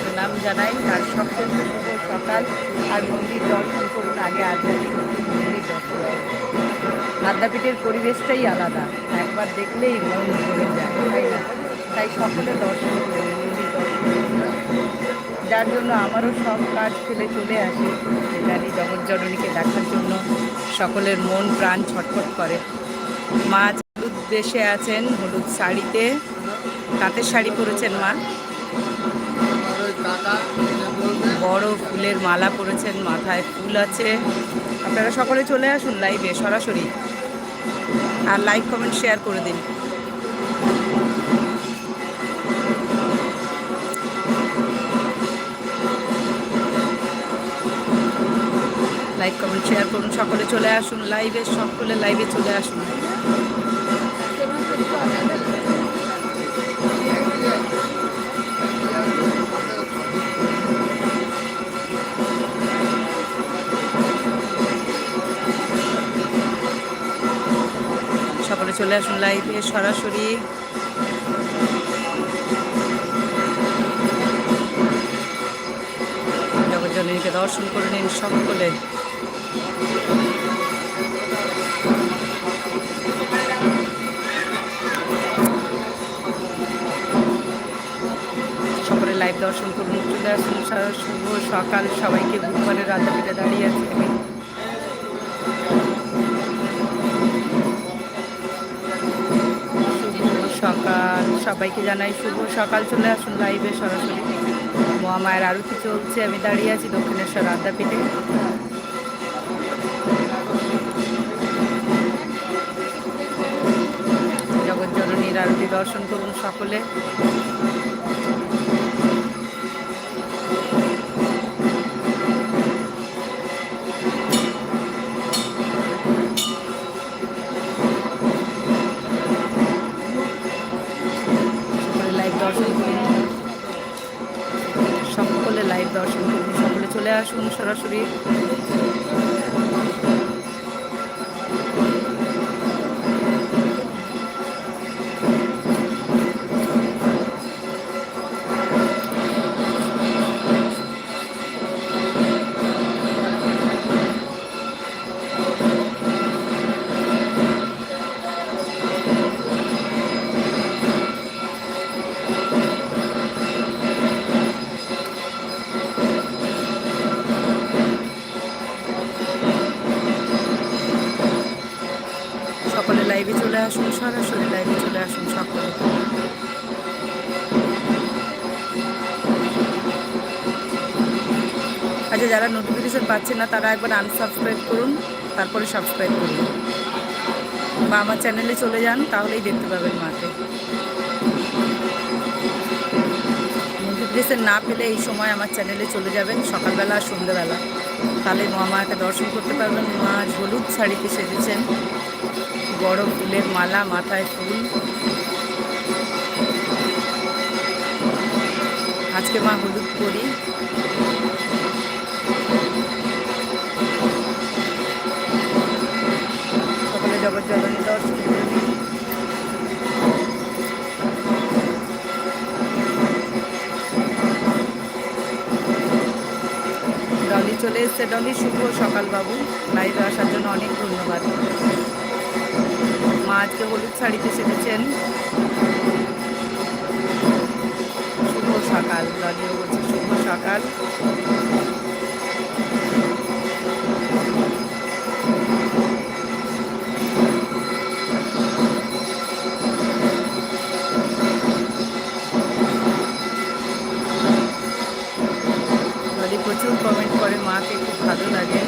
প্রণাম জানাই সকাল, আর মন্দির দর্শন আগে আদ্যাপীঠের পরিবেশটাই আলাদা, একবার দেখলেই মন ভরে যায়, তাই সকলে দর্শন যার জন্য আমারও সব কাজ ফেলে চলে আসি জানি জগৎজননীকে দেখার জন্য সকলের মন প্রাণ ছটফট করে। মা আজ হলুদ দেশে আছেন হলুদ শাড়িতে। তাঁতের শাড়ি পরেছেন মা। বড় ফুলের মালা পরেছেন, মাথায় ফুল আছে। আপনারা সকলে চলে আসুন লাইভে সরাসরি। আর লাইক কমেন্ট শেয়ার করে দিন। লাইক কমেন্ট শেয়ার করুন। সকলে চলে আসুন লাইভে সকলে লাইভে চলে আসুন সকলে চলে আসুন লাইভে সরাসরি। জগজ্জননীকে দর্শন করে নিন সকলে। সকলে লাইভ দর্শন করুন, চলে আসুন। শুভ সকাল। সবাইকে বুধবারের রাতে দাঁড়িয়ে আছে। সবাইকে জানাই শুভ সকাল, চলে আসুন লাইভে সরাসরি। মহামায়ের কিছু হচ্ছে আমি দাঁড়িয়ে আছি দক্ষিণেশ্বর আদ্যাপীঠে। জগৎ জননীর আরতি দর্শন করুন সকলে। সকলে লাইভ দর্শন করুন। সকলে চলে আসুন সরাসরি। লাইভে চলে আসুন, সরাসরি লাইভে চলে আসুন সকলে। আচ্ছা যারা নোটিফিকেশন পাচ্ছে না, তারা একবার আনসাবস্ক্রাইব করুন, তারপরে সাবস্ক্রাইব করুন। বা আমার চ্যানেলে চলে যান, তাহলেই দেখতে পাবেন মাকে। নোটিফিকেশন না পেলে এই সময় আমার চ্যানেলে চলে যাবেন, সকালবেলা আর সন্ধ্যেবেলা। তাহলে মহামায়াকে দর্শন করতে পারবেন। মা হলুদ শাড়িতে সেজেছেন। বড় ফুলের মালা মাথায় ফুল আজকে মা হলুদ করি সকলে জগৎ নিন। ডলি চলে এসছে। ডলি, শুভ সকাল বাবু। লাইভে আসার জন্য অনেক ধন্যবাদ। মা আজকে হলুদ শাড়িতে সেজেছেন শুভ সকাল ডলিও বলছে শুভ সকাল। প্রচুর কমেন্ট করে, মাকে খুব ভালো লাগে।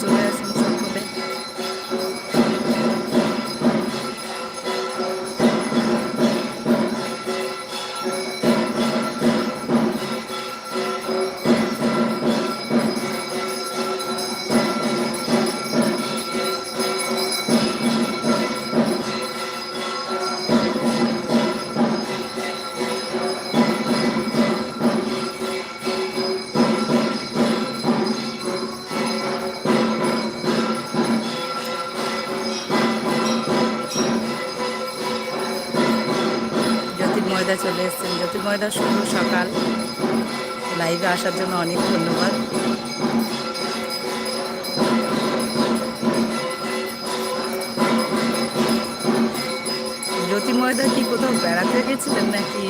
চলে আসুন সকলে জ্যোতির্ময়দা চলে এসেছেন। জ্যোতির্ময়দা শুভ সকাল। লাইভে আসার জন্য অনেক ধন্যবাদ। জ্যোতি ময়দা কি কোথাও বেড়াতে গেছিলেন নাকি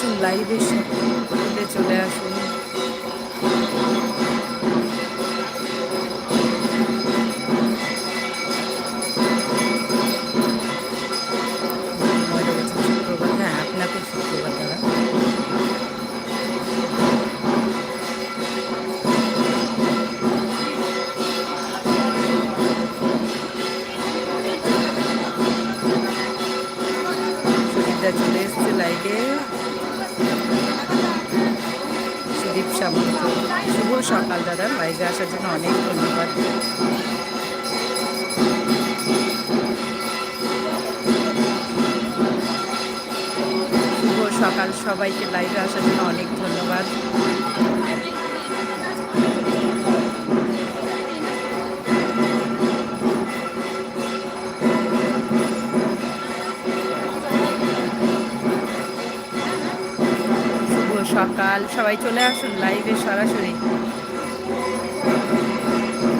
আসুন লাইভে চলে আসুন। সুদীপ সামন্ত। শুভ সকাল, দাদা। লাইভে আসার জন্য অনেক ধন্যবাদ। শুভ সকাল। সবাইকে লাইভে আসার জন্য অনেক ধন্যবাদ। সকাল, সবাই চলে আসুন লাইভে সরাসরি।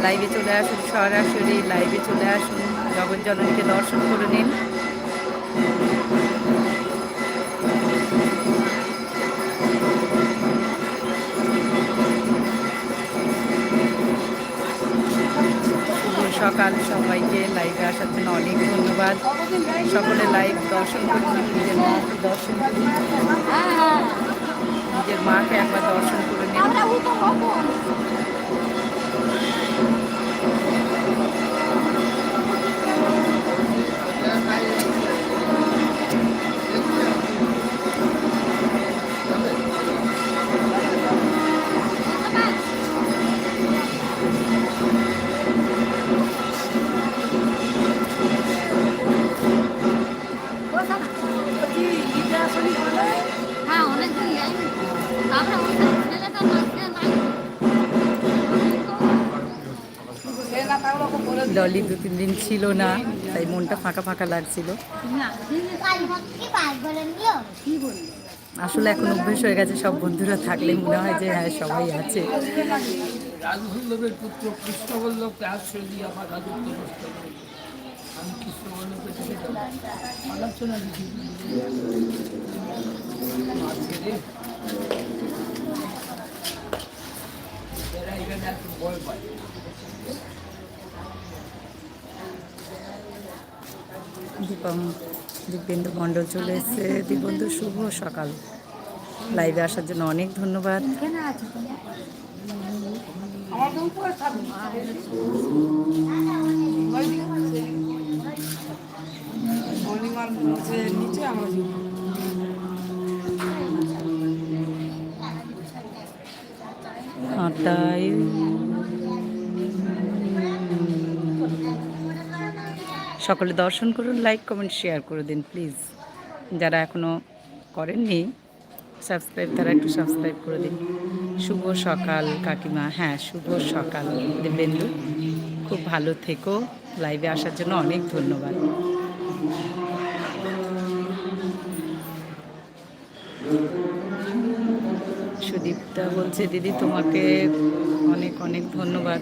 লাইভে চলে আসুন, সরাসরি লাইভে চলে আসুন জগজ্জননীকে দর্শন করে নিন। সকাল সবাইকে লাইভে আসার জন্য অনেক ধন্যবাদ। সকলে লাইভ দর্শন করুন দর্শন করুন। নিজের মাকে একবার দর্শন করে নিন ছিল না, তাই মনটা ফাঁকা ফাঁকা লাগছিল। আসলে এখন অভ্যেস হয়ে গেছে, সব বন্ধুরা থাকলে মনে হয় যে হ্যাঁ সবাই আছে। রাজবল্লভের পুত্র কৃষ্ণবল্লভকে আশ্রয় দিয়ে আমার আলোচনা এরা এখানে এত ভয় পায়। দীপম দীপেন্দু মণ্ডল চলে এসছে। দীপেন্দু শুভ সকাল। লাইভে আসার জন্য অনেক ধন্যবাদ। আটাই। সকলে দর্শন করুন লাইক কমেন্ট শেয়ার করে দিন প্লিজ যারা এখনও করেননি সাবস্ক্রাইব তারা একটু সাবস্ক্রাইব করে দিন। শুভ সকাল, কাকিমা। হ্যাঁ শুভ সকাল, দেবেন্দু। খুব ভালো থেকো। লাইভে আসার জন্য অনেক ধন্যবাদ। সুদীপ্তা বলছে, দিদি, তোমাকে অনেক অনেক ধন্যবাদ।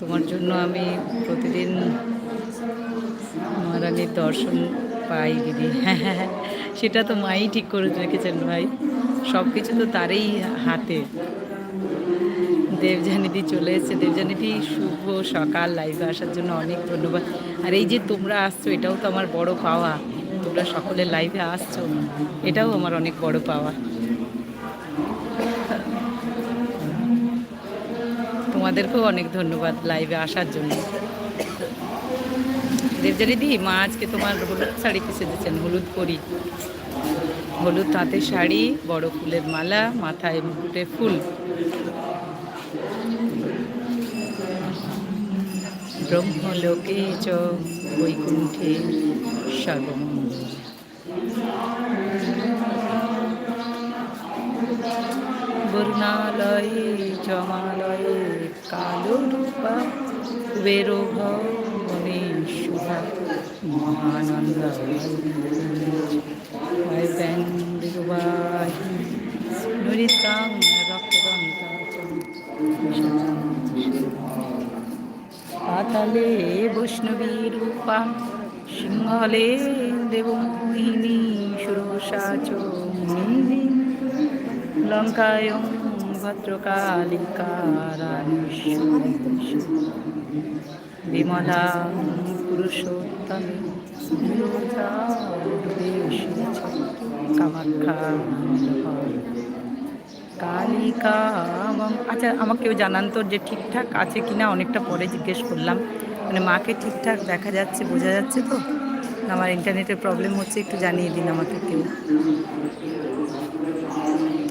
তোমার জন্য আমি প্রতিদিন মহারানীর দর্শন পাই দিদি। হ্যাঁ, সেটা তো মাই ঠিক করে রেখেছেন ভাই। সব কিছু তো তারই হাতে। দেবজানিদি চলে এসেছে। দেবজানিদি শুভ সকাল। লাইভে আসার জন্য অনেক ধন্যবাদ। আর এই যে তোমরা আসছো এটাও তো আমার বড় পাওয়া। তোমরা সকলে লাইভে আসছো এটাও আমার অনেক বড় পাওয়া। তোমাদেরকেও অনেক ধন্যবাদ লাইভে আসার জন্য। দেবজানিদি মা আজকে তোমার হলুদ শাড়ি পিসে দিচ্ছেন হলুদ করি হলুদ তাঁতের শাড়ি, বড় ফুলের মালা, মাথায় মুকুটে ফুল। ব্রহ্মলোকে চ বৈকুণ্ঠে সর্বমঙ্গল। বরুণালয়ে জমালয়ে কালো রূপা কুবেরো ভবনে শুভা মহানন্দ বৈব্যান্ডিবাহি নুরিতাং পাতালে বৈষ্ণবী রূপা, সিংহলে দেবমোহিনী, সুরসা চ মুনি লঙ্কায়ং ভদ্রকালিকারাণী বিমলা, পুরুষোত্তমে কামাখ্যা আচ্ছা আমাকে কেউ জানান তো যে ঠিকঠাক আছে কিনা অনেকটা পরে জিজ্ঞেস করলাম। মানে মাকে ঠিকঠাক দেখা যাচ্ছে, বোঝা যাচ্ছে তো? আমার ইন্টারনেটের প্রবলেম হচ্ছে, একটু জানিয়ে দিন আমাকে কেউ।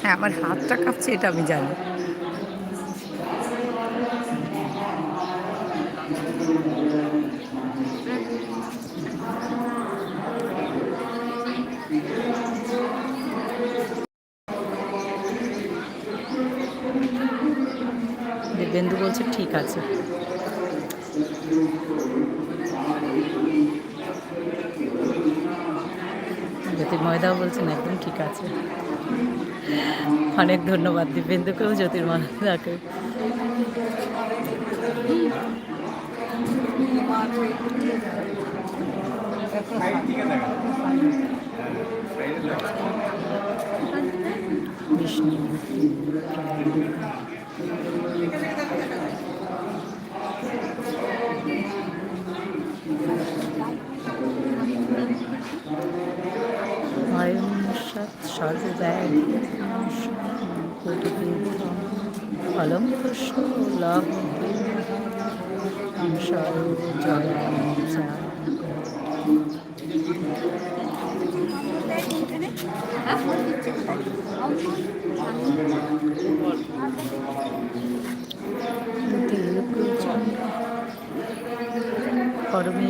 হ্যাঁ আমার হাতটা কাঁপছে, এটা আমি জানি দেবেন্দু বলছে ঠিক আছে। জ্যোতির্ময়দাও বলছেন একদম ঠিক আছে। অনেক ধন্যবাদ দিব্যেন্দুকেও জ্যোতির্ময়দাকে বিষ্ণু। অয়ং সৎ সর্বব্যাগ ফলম পুষ্প লভ জয়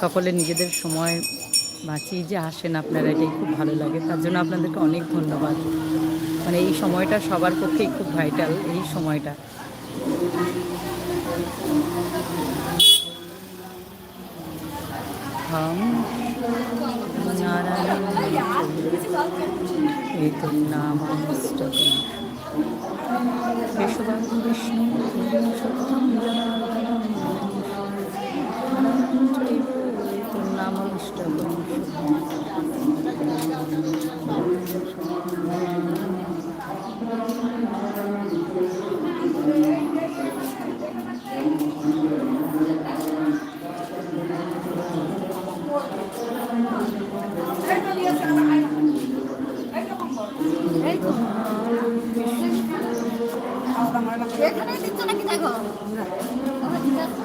সকলে নিজেদের সময় বাঁচিয়ে যে আসেন আপনারা, এটাই খুব ভালো লাগে। তার জন্য আপনাদেরকে অনেক ধন্যবাদ। মানে এই সময়টা সবার পক্ষেই খুব ভাইটাল এই সময়টা। হাম নারায়ণ এতৎ নামাষ্টকম কেশবাং বিষ্ণু সত্যম জনার্দনম এতৎ নামাষ্টকম এখানে দিচ্ছ নাকি দেখো ওখানে দিতে আছে।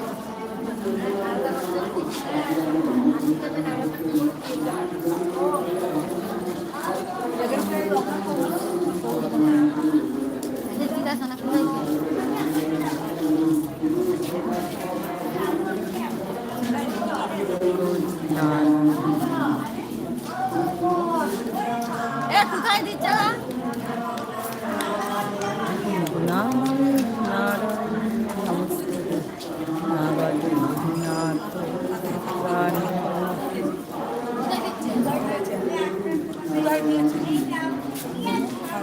এদের দিতে আছে না কোথায় দিতে? এ কোথায় দিচ্ছ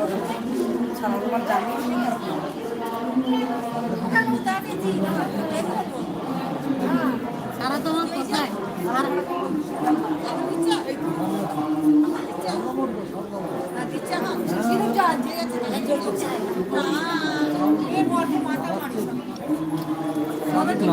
কোথায় দিচ্ছে সারা তোমার কোথায় আর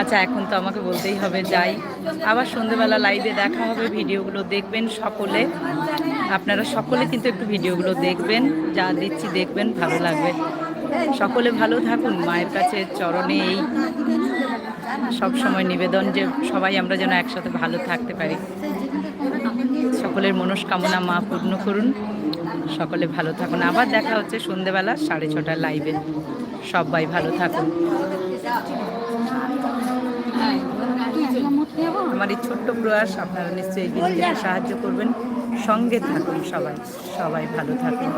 আচ্ছা এখন তো আমাকে বলতেই হবে, যাই। আবার সন্ধেবেলা লাইভে দেখা হবে, ভিডিওগুলো দেখবেন সকলে। আপনারা সকলে কিন্তু একটু ভিডিওগুলো দেখবেন, যা দিচ্ছি দেখবেন, ভালো লাগবে। সকলে ভালো থাকুন, মায়ের কাছে চরণে এই সব সময় নিবেদন যে সবাই আমরা যেন একসাথে ভালো থাকতে পারি। সকলের মনস্কামনা মা পূর্ণ করুন। সকলে ভালো থাকুন। আবার দেখা হচ্ছে সন্ধেবেলা সাড়ে ছটার লাইভে সবাই ভালো থাকুন। আমার এই ছোট্ট প্রয়াস আপনারা নিশ্চয়ই সাহায্য করবেন। সঙ্গে থাকুন সবাই। সবাই ভালো থাকুন।